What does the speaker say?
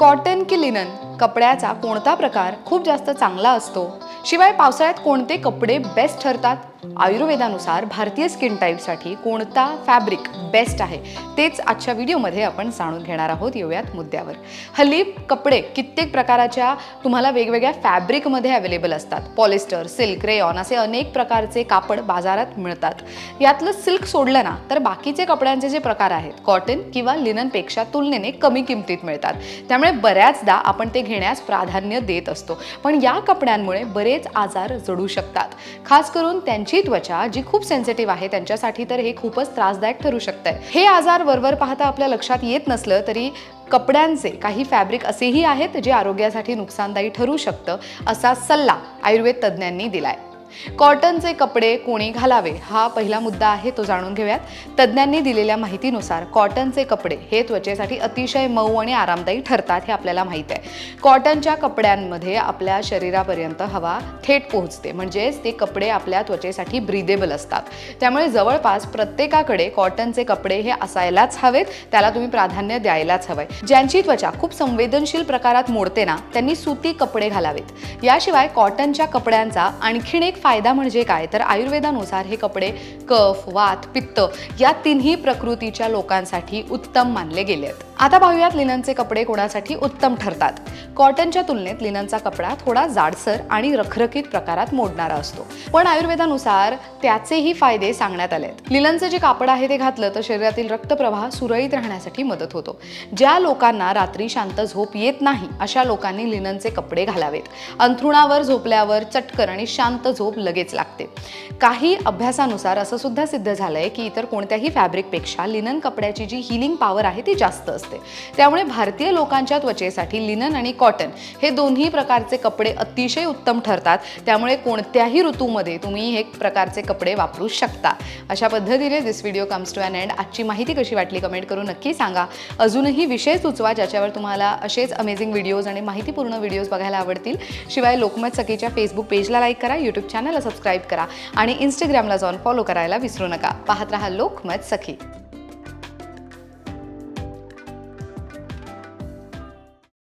Cotton की linen कपड्याचा कोणता प्रकार खूप जास्त चांगला असतो. शिवाय पावसाळ्यात कोणते कपडे बेस्ट ठरतात? आयुर्वेदानुसार भारतीय स्किन टाईपसाठी कोणता फॅब्रिक बेस्ट आहे तेच आजच्या व्हिडिओमध्ये आपण जाणून घेणार आहोत येऊयात मुद्द्यावर. हल्ली कपडे कित्येक प्रकाराच्या तुम्हाला वेगवेगळ्या फॅब्रिकमध्ये अवेलेबल असतात. पॉलिस्टर सिल्क रेयॉन असे अनेक प्रकारचे कापड बाजारात मिळतात. यातलं सिल्क सोडलं ना तर बाकीचे कपड्यांचे जे प्रकार आहेत कॉटन किंवा लिननपेक्षा तुलनेने कमी किमतीत मिळतात. त्यामुळे बऱ्याचदा आपण ते घेण्यास प्राधान्य देत असतो. पण या कपड्यांमुळे बरेच आजार जडू शकतात. खास करून त्यांची त्वचा जी खूप सेन्सिटिव्ह आहे त्यांच्यासाठी तर हे खूपच त्रासदायक ठरू शकतं हे आजार वरवर पाहता आपल्या लक्षात येत नसलं तरी कपड्यांचे काही फॅब्रिक असेही आहेत जे आरोग्यासाठी नुकसानदायी ठरू शकतं असा सल्ला आयुर्वेद तज्ज्ञांनी दिलाय. कॉटनचे कपडे कोणी घालावे हा पहिला मुद्दा आहे तो जाणून घेऊयात. तज्ज्ञांनी दिलेल्या माहितीनुसार कॉटनचे कपडे हे त्वचेसाठी अतिशय मऊ आणि आरामदायी ठरतात हे आपल्याला माहीत आहे. कॉटनच्या कपड्यांमध्ये आपल्या शरीरापर्यंत हवा थेट पोहोचते म्हणजेच ते कपडे आपल्या त्वचेसाठी ब्रिदेबल असतात. त्यामुळे जवळपास प्रत्येकाकडे कॉटनचे कपडे हे असायलाच हवेत त्याला तुम्ही प्राधान्य द्यायलाच हवंय. ज्यांची त्वचा खूप संवेदनशील प्रकारात मोडते ना त्यांनी सुती कपडे घालावेत. याशिवाय कॉटनच्या कपड्यांचा आणखीन एक फायदा म्हणजे काय? तर आयुर्वेदानुसार हे कपडे कफ वात पित्त या तिन्ही प्रकृतीच्या लोकांसाठी उत्तम मानले गेले आहेत आता पाहूयात लिननचे कपडे कोणासाठी उत्तम ठरतात. कॉटनच्या तुलनेत लिननचा कपडा थोडा जाडसर आणि रखरखीत प्रकारात मोडणारा असतो. पण आयुर्वेदानुसार त्याचेही फायदे सांगण्यात आले आहेत लिननचे जे कापड आहे ते घातलं तर शरीरातील रक्तप्रवाह सुरळीत राहण्यासाठी मदत होतो. ज्या लोकांना रात्री शांत झोप येत नाही अशा लोकांनी लिननचे कपडे घालावेत. अंथरुणावर झोपल्यावर चटकर आणि शांत झोप लगेच लागते. काही अभ्यासानुसार असं सुद्धा सिद्ध झालंय की इतर कोणत्याही फॅब्रिकपेक्षा लिनन कपड्याची जी हिलिंग पॉवर आहे ती जास्त असते. असते. त्यामुळे भारतीय लोकांच्या त्वचेसाठी लिनन आणि कॉटन हे दोन्ही प्रकारचे कपडे अतिशय उत्तम ठरतात. त्यामुळे कोणत्याही ऋतूमध्ये तुम्ही हे प्रकारचे कपडे वापरू शकता. अशा पद्धतीने this video comes to an end आजची माहिती कशी वाटली कमेंट करून नक्की सांगा. अजूनही विषय सुचवा ज्याच्यावर तुम्हाला असेच अमेझिंग व्हिडिओज आणि माहितीपूर्ण व्हिडिओज बघायला आवडतील शिवाय लोकमत सखीच्या फेसबुक पेजला लाईक करा यूट्यूब चॅनलला सबस्क्राईब करा आणि इंस्टाग्रामला जाऊन फॉलो करायला विसरू नका. पाहत राहा लोकमत सखी.